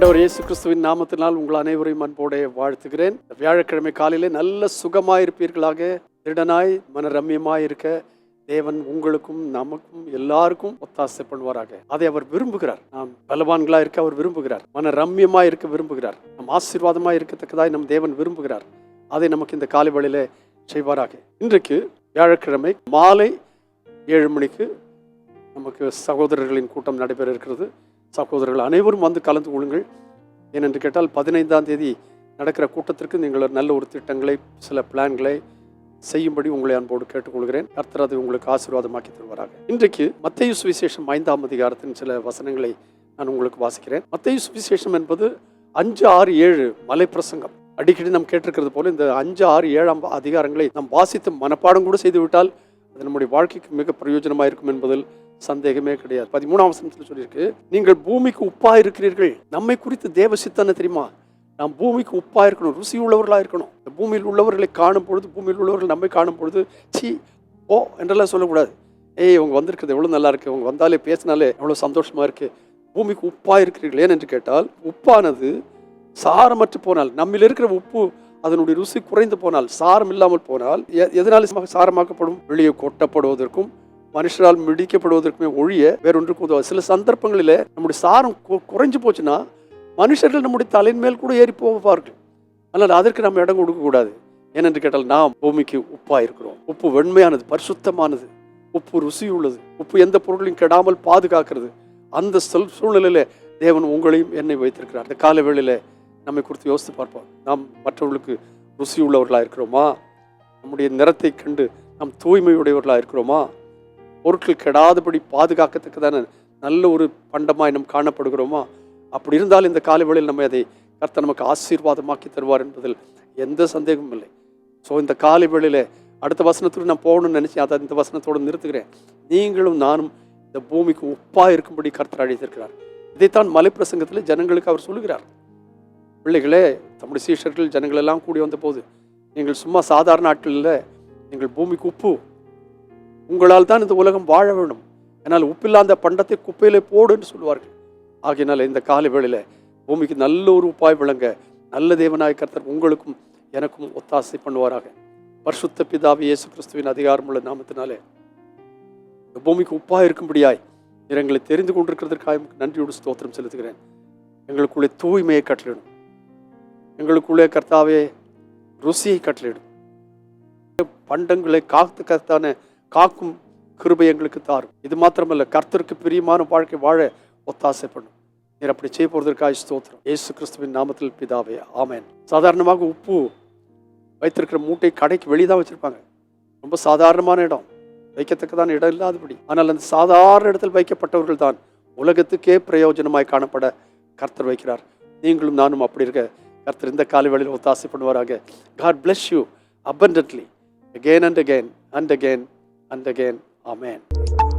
ஆண்டவர் இயேசு கிறிஸ்துவின் நாமத்தினால் உங்கள் அனைவரையும் அன்போடு வாழ்த்துகிறேன். வியாழக்கிழமை காலையிலே நல்ல சுகமாயிருப்பீர்களாக. திருடனாய் மன ரம்யமாய் இருக்க தேவன் உங்களுக்கும் நமக்கும் எல்லாருக்கும் ஒத்தாசை பண்ணுவாராக. அதை அவர் விரும்புகிறார். நாம் பலவான்களா இருக்க அவர் விரும்புகிறார். மன ரம்யமாய் இருக்க விரும்புகிறார். நம் ஆசீர்வாதமாய் இருக்கத்தக்கதாய் நம் தேவன் விரும்புகிறார். அதை நமக்கு இந்த காலை வேளையிலே செய்வாராக. இன்றைக்கு வியாழக்கிழமை மாலை ஏழு மணிக்கு நமக்கு சகோதரர்களின் கூட்டம் நடைபெற இருக்கிறது. சகோதரர்கள் அனைவரும் வந்து கலந்து கொள்ளுங்கள். ஏனென்று கேட்டால் பதினைந்தாம் தேதி நடக்கிற கூட்டத்திற்கு நீங்கள் ஒரு நல்ல ஒரு திட்டங்களை சில பிளான்களை செய்யும்படி உங்களை அன்போடு கேட்டுக்கொள்கிறேன். கர்த்தர் அதை உங்களுக்கு ஆசீர்வாதமாக்கி தருவாராக. இன்றைக்கு மத்திய சுவிசேஷம் ஐந்தாம் அதிகாரத்தின் சில வசனங்களை நான் உங்களுக்கு வாசிக்கிறேன். மத்திய சுவிசேஷம் என்பது அஞ்சு ஆறு ஏழு மலை பிரசங்கம் அடிக்கடி நாம் கேட்டிருக்கிறது போல இந்த அஞ்சு ஆறு ஏழாம் அதிகாரங்களை நாம் வாசித்து மனப்பாடம் கூட செய்துவிட்டால் அது நம்முடைய வாழ்க்கைக்கு மிக பிரயோஜனமாக இருக்கும் என்பதில் சந்தேகமே கிடையாது. பதிமூணாம் வசனத்தில் சொல்லியிருக்கு நீங்கள் பூமிக்கு உப்பா இருக்கிறீர்கள். நம்மை குறித்து தேவ சித்தனை தெரியுமா? நாம் பூமிக்கு உப்பா இருக்கணும். ருசி உள்ளவர்களாக இருக்கணும். இந்த பூமியில் உள்ளவர்களை காணும் பொழுது பூமியில் உள்ளவர்கள் நம்மை காணும் பொழுது சி ஓ என்றெல்லாம் சொல்லக்கூடாது. ஏய் இவங்க வந்திருக்கிறது எவ்வளோ நல்லா இருக்குது இவங்க வந்தாலே பேசினாலே எவ்வளோ சந்தோஷமாக இருக்குது பூமிக்கு உப்பா இருக்கிறீர்கள் ஏன் என்று கேட்டால் உப்பானது சாரமற்று போனால் நம்மில் இருக்கிற உப்பு அதனுடைய ருசி குறைந்து போனால் சாரம் இல்லாமல் போனால் எ- எதனால சாரமாக்கப்படும்? வெளியே கொட்டப்படுவதற்கும் மனுஷரால் மிடிக்கப்படுவதற்குமே ஒழிய வேறொன்றுக்கு உதவ சில சந்தர்ப்பங்களில் நம்முடைய சாரம் குறைஞ்சு போச்சுன்னா மனுஷர்கள் நம்முடைய தலையின் மேல் கூட ஏறி போவார்கள். அதனால் அதற்கு நம்ம இடம் கொடுக்கக்கூடாது ஏனென்று கேட்டால் நாம் பூமிக்கு உப்பாக இருக்கிறோம். உப்பு வெண்மையானது பரிசுத்தமானது. உப்பு ருசி உள்ளது உப்பு எந்த பொருளையும் கெடாமல் பாதுகாக்கிறது. அந்த சொல் சூழ்நிலையில் தேவன் உங்களையும் என்னை வைத்திருக்கிறார். அந்த கால வேளையில் நம்மை குறித்து யோசித்து பார்ப்போம். நாம் மற்றவர்களுக்கு ருசி உள்ளவர்களாக இருக்கிறோமா? நம்முடைய நிறத்தை கண்டு நாம் தூய்மையுடையவர்களாக இருக்கிறோமா? பொருட்கள் கெடாதபடி பாதுகாக்கத்தக்கதான நல்ல ஒரு பண்டமாய் நாம் காணப்படுகிறோமா? அப்படி இருந்தால் இந்த காலை வேளையில் நம்ம அதை கர்த்தர் நமக்கு ஆசீர்வாதமாக்கி தருவார் என்பதில் எந்த சந்தேகமும் இல்லை. ஸோ இந்த காலை வேளையில் அடுத்த வசனத்துக்கு நான் போகணும்னு நினச்சேன். அதை இந்த வசனத்தோடு நிறுத்துகிறேன். நீங்களும் நானும் இந்த பூமிக்கு உப்பாக இருக்கும்படி கர்த்தர் அழைத்திருக்கிறார். இதைத்தான் மலை பிரசங்கத்தில் ஜனங்களுக்கு அவர் சொல்லுகிறார். பிள்ளைகளே தம்முடைய சீஷர்கள் ஜனங்களெல்லாம் கூடி வந்த போது நீங்கள் சும்மா சாதாரண ஆட்கள் இல்லை. நீங்கள் பூமிக்கு உப்பு உங்களால் தான் இந்த உலகம் வாழ வேணும் ஆனால் உப்பில்லாந்த பண்டத்தை குப்பையிலே போடு என்று சொல்லுவார்கள். ஆகையினால் இந்த காலை வேளையில பூமிக்கு நல்ல ஒரு உப்பாய் விளங்க நல்ல தேவனாய் கர்த்தர் உங்களுக்கும் எனக்கும் ஒத்தாசை பண்ணுவாராக. பரிசுத்த பிதாவி இயேசு கிறிஸ்துவின் அதிகாரமுள்ள நாமத்தினாலே. இந்த பூமிக்கு உப்பாக இருக்கும்படியாய் எங்களை தெரிந்து கொண்டிருக்கிறதற்காக நன்றியோடு ஸ்தோத்திரம் செலுத்துகிறேன். எங்களுக்குள்ளே தூய்மையை கட்டளிடும். எங்களுக்குள்ளே கர்த்தாவே ருசியை கட்டளிடும். பண்டங்களை காத்து கத்தான காக்கும் கிருபை எங்களுக்கு தாரும். இது மாத்திரமல்ல கர்த்தருக்கு பிரியமான வாழ்க்கை வாழ ஒத்தாசை பண்ணும் நீர் அப்படி செய்ய போகிறதற்காக ஸ்தோத்திரம். இயேசு கிறிஸ்துவின் நாமத்தில் பிதாவே ஆமேன். சாதாரணமாக உப்பு வைத்திருக்கிற மூட்டை கடைக்கு வெளியே தான் வச்சுருப்பாங்க. ரொம்ப சாதாரணமான இடம். வைக்கத்தக்கதான இடம் இல்லாதபடி. ஆனால் அந்த சாதாரண இடத்தில் வைக்கப்பட்டவர்கள் தான் உலகத்துக்கே பிரயோஜனமாய் காணப்பட கர்த்தர் வைக்கிறார். நீங்களும் நானும் அப்படி இருக்க கர்த்தர் இந்த காலை வேளையில் ஒத்தாசை பண்ணுவாராக God bless you abundantly. Again and again and again and again amen